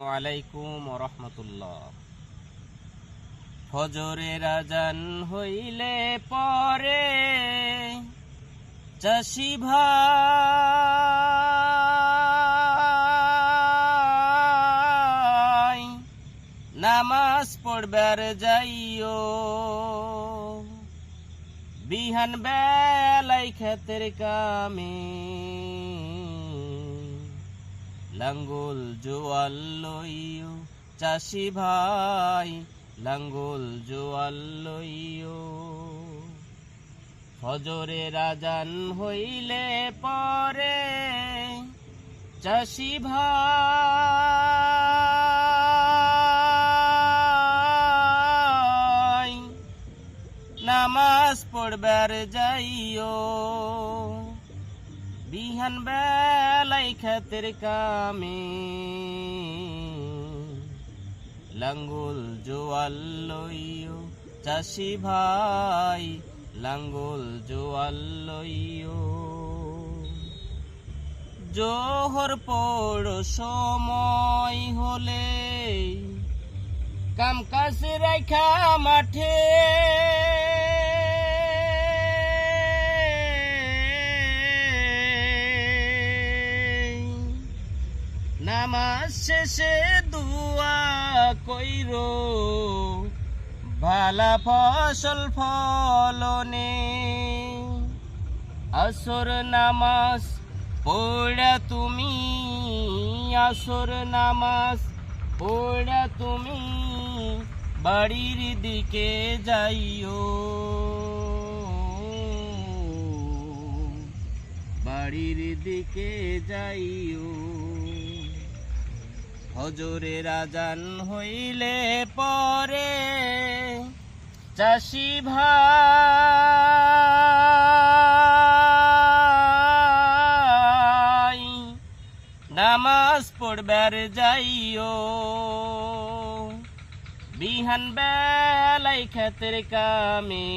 আলাইকুম রহমতুল্লাহ ফজরের আজান হইলে পরে চাষি ভাই নামাজ পড়বার যাইও। বিহান বেলাই ক্ষেতের কামে লাঙ্গল জোয়াল লইও, চাষি ভাই, লাঙ্গল জোয়াল লইও। ফজরে রাজান হইলে পরে চাষি ভাই, নামাজ পড়বার যাইও। বিহান বেলাই খাতের কামে। লাঙ্গুল জোয়াল লইও, চাষি ভাই, লাঙ্গুল জোয়াল লইও। জোহর পড় সময় হলে কাম কাজ রেখা মাঠে নামাজ শেষে দুয়া কইরো ভালা ফসল ফলনে। আসর নামাজ পড়া তুমি, আসর নামাজ পড়া তুমি, বাড়ির দিকে যাইও। বাড়ির দিকে যাইও। হজরে রাজান হইলে পরে চাষি ভাই, নামাজ পড়বার যাইও। বিহান বেলাই খাতের কামে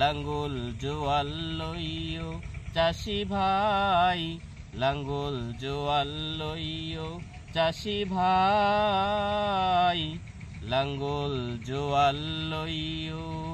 লাঙ্গল জোয়াল লইও চাষি ভাই লাঙ্গল জোয়াল লইও চাষি ভাই লাঙ্গল জোয়াল লইও